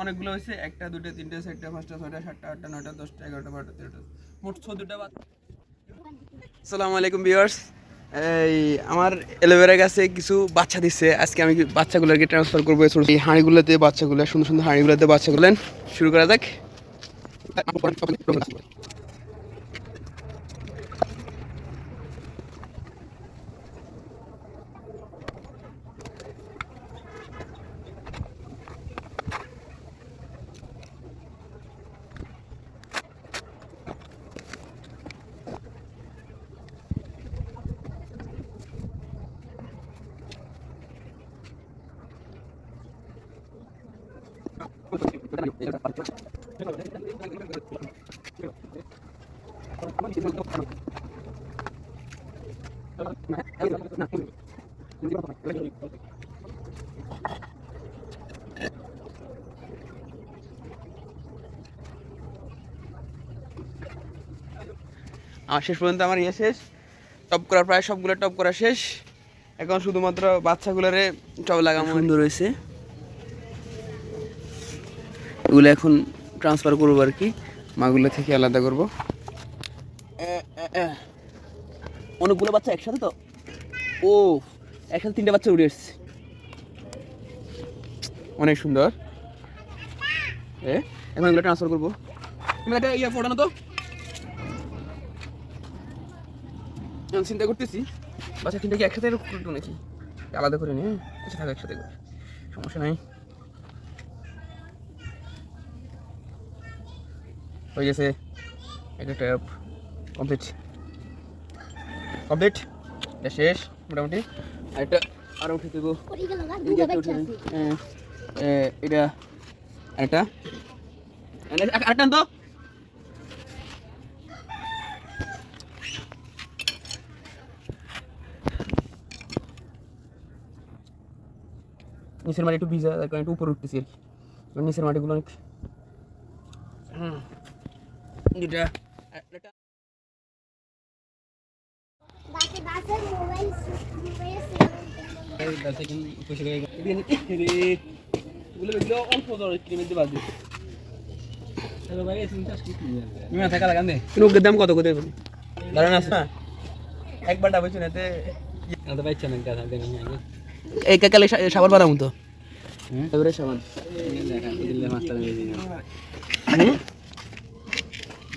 অনেকগুলো হয়েছে, একটা দুটো তিনটে, চারটে, পাঁচটা, ছয়টা, সাতটা, আটটা, নয়টা, দশটা, এগারোটা, বারোটা, তেরোটা, মোট চোদ্দটা বাচ্চা আসসালামু আলাইকুম ভিউয়ার্স। এই, আমার এলোভেরা কাছে কিছু বাচ্চা দিচ্ছে আজকে আমি বাচ্চাগুলোকে ট্রান্সফার করব ছোট এই হাঁড়িগুলোতে বাচ্চাগুলো, সুন্দর সুন্দর হাঁড়িগুলোতে বাচ্চাগুলো। শুরু করা যাক। আমার শেষ পর্যন্ত আমার ইয়ে শেষ। টপ করা, প্রায় সবগুলো টপ করা শেষ। এখন শুধুমাত্র বাচ্চাগুলোরে টপ লাগানো সুন্দর রয়েছে এগুলো এখন ট্রান্সফার করব আর কি। মাগুলো থেকে আলাদা করব। অনেকগুলো বাচ্চা একসাথে তো? ও, একসাথে তিনটে বাচ্চা উড়ে এসছে অনেক সুন্দর। এখন এগুলো ট্রান্সফার করব। একটা ইয়ে ফোটানো তো? এখন চিন্তা করতেছি, বাচ্চা তিনটা কি একসাথে নাকি? আলাদা করে নিয়ে আচ্ছা থাকো একসাথে করে। সমস্যা নাই। হয়ে গেছে। একটা ট্যাপ কমপ্লিট কমপ্লিট এটা শেষ মোটামুটি। আর এটা আরও উঠে দেবো। হ্যাঁ, এটা আরেকটা। আরেকটা তো নিচের মাটি একটু ভিজা তার কারণে একটু উপরে উঠতেছি আর কি। নিচের মাটিগুলো অনেক হুম। দুটা। একটা গাছে গাছে মোবাইল মোবাইল এগুলো এগুলো অল্প দর ক্রিমের দিয়ে বাদ দিচ্ছে কিন্তু ওকে দাম কত করে দেবেন দাঁড়ান আছে না একবার ডাবে এই কাকালে সাবান। বানাবো তো এবারে সাবান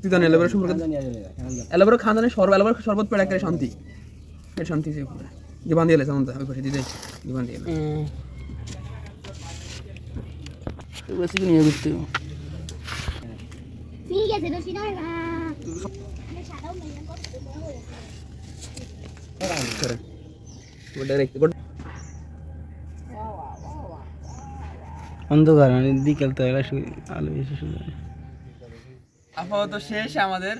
তুই জানি অ্যালোভেরা সম্পর্কে অ্যালোভেরা খান সর্ব অ্যালোভেরা শরবত পেড়া করে শান্তি। এর শান্তি সে জীবন দিয়ে এলাম ওই পাশে দিদি জীবন দিয়ে বেশি নিয়ে ঘুরতে ঠিক আছে দোষী না অন্ধকার মানে বিকেল তো আলো এসে শুরু আপাতত শেষ আমাদের।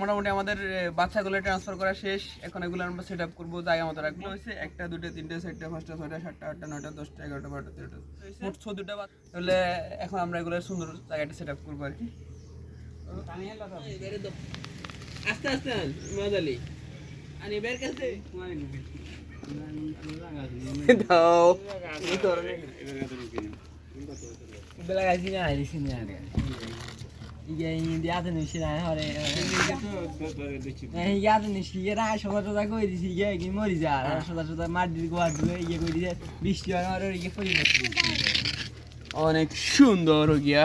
মোটামুটি আমাদের বাচ্চাগুলো ট্রান্সফার করা শেষ। এখন এগুলো আমরা সেট আপ করব জায়গা মতো রাখল হয়েছে। একটা দুটো তিনটে চারটে পাঁচটা ছয়টা সাতটা আটটা নয়টা দশটা এগারোটা বারোটা তেরোটা। মোট চোদ্দটা বাচ্চা। তাহলে এখন আমরা এগুলো সুন্দর জায়গাটা সেট আপ করব আর কি। আস্তে আস্তে মজালি। আনি বের কাছে। দাও। বেলা গাছি না আইছি না। আরে অনেক সুন্দর গিয়া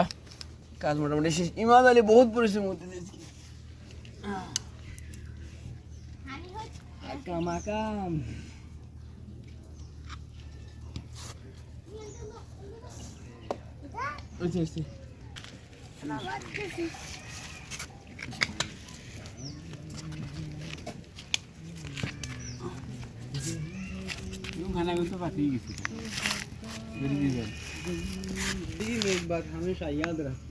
কাজ মোটামুটি শেষ ইমাদ আলী বহুত পরিশ্রম করতে দিয়েছি আমি হচ্ছে खाना हम्म। तो बाकी ही किसी दिन में एक बात हमेशा याद रखना